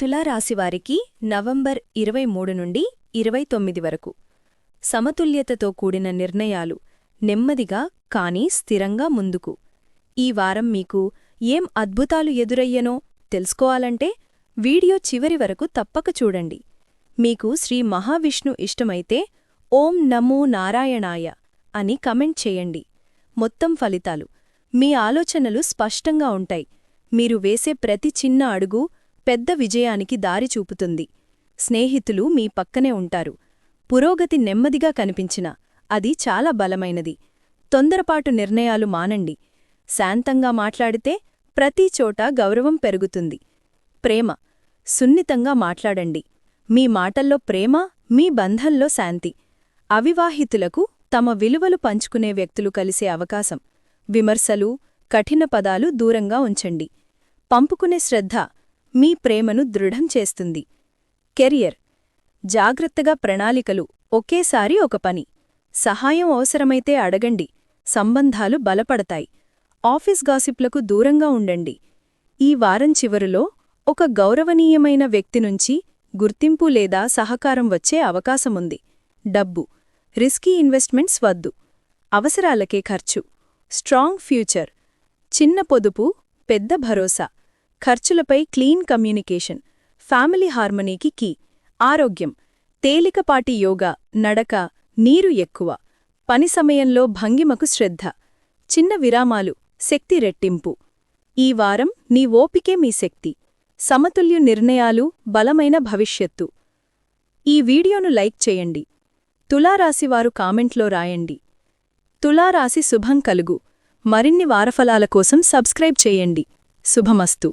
తులారాశివారికి November ఇరవై మూడు నుండి ఇరవై తొమ్మిది వరకు. సమతుల్యతతో కూడిన నిర్ణయాలు నెమ్మదిగా కానీ స్థిరంగా ముందుకు. ఈ వారం మీకు ఏం అద్భుతాలు ఎదురయ్యనో తెలుసుకోవాలంటే వీడియో చివరి వరకు తప్పక చూడండి. మీకు శ్రీ మహావిష్ణు ఇష్టమైతే ఓం నమో నారాయణాయ అని కమెంట్ చేయండి. మొత్తం ఫలితాలు మీ ఆలోచనలు స్పష్టంగా ఉంటాయి. మీరు వేసే ప్రతి చిన్న అడుగు పెద్ద విజయానికి దారి చూపుతుంది. స్నేహితులు మీ పక్కనే ఉంటారు. పురోగతి నెమ్మదిగా కనిపించిన అది చాలా బలమైనది. తొందరపాటు నిర్ణయాలు మానండి. శాంతంగా మాట్లాడితే ప్రతి చోట గౌరవం పెరుగుతుంది. ప్రేమ సున్నితంగా మాట్లాడండి. మీ మాటల్లో ప్రేమ మీ బంధంలో శాంతి. అవివాహితులకు తమ విలువలు పంచుకునే వ్యక్తులు కలిసే అవకాశం. విమర్శలు కఠిన పదాలు దూరంగా ఉంచండి. పంపుకునే శ్రద్ధ మీ ప్రేమను దృఢం చేస్తుంది. కెరియర్. జాగ్రత్తగా ప్రణాళికలు ఒకేసారి ఒక పని. సహాయం అవసరమైతే అడగండి. సంబంధాలు బలపడతాయి. ఆఫీస్ గాసిప్లకు దూరంగా ఉండండి. ఈ వారం చివరిలో ఒక గౌరవనీయమైన వ్యక్తి నుంచి గుర్తింపు లేదా సహకారం వచ్చే అవకాశముంది. డబ్బు. రిస్కీ ఇన్వెస్ట్మెంట్స్ వద్దు. అవసరాలకే ఖర్చు. Strong future. చిన్న పొదుపు పెద్ద భరోసా. ఖర్చులపై క్లీన్ కమ్యూనికేషన్ ఫ్యామిలీ హార్మనీకి కీ ఆరోగ్యం తేలికపాటి యోగా నడక నీరు ఎక్కువ పని సమయంలో భంగిమకు శ్రద్ధ చిన్న విరామాలు శక్తి రెట్టింపు. ఈ వారం నీ ఓపికే మీ శక్తి సమతుల్య నిర్ణయాలు బలమైన భవిష్యత్తు. ఈ వీడియోను లైక్ చేయండి. తులారాశివారు కామెంట్లో రాయండి. తులారాశి శుభం కలుగు. మరిన్ని వారఫలాల కోసం సబ్స్క్రైబ్ చేయండి. శుభమస్తు.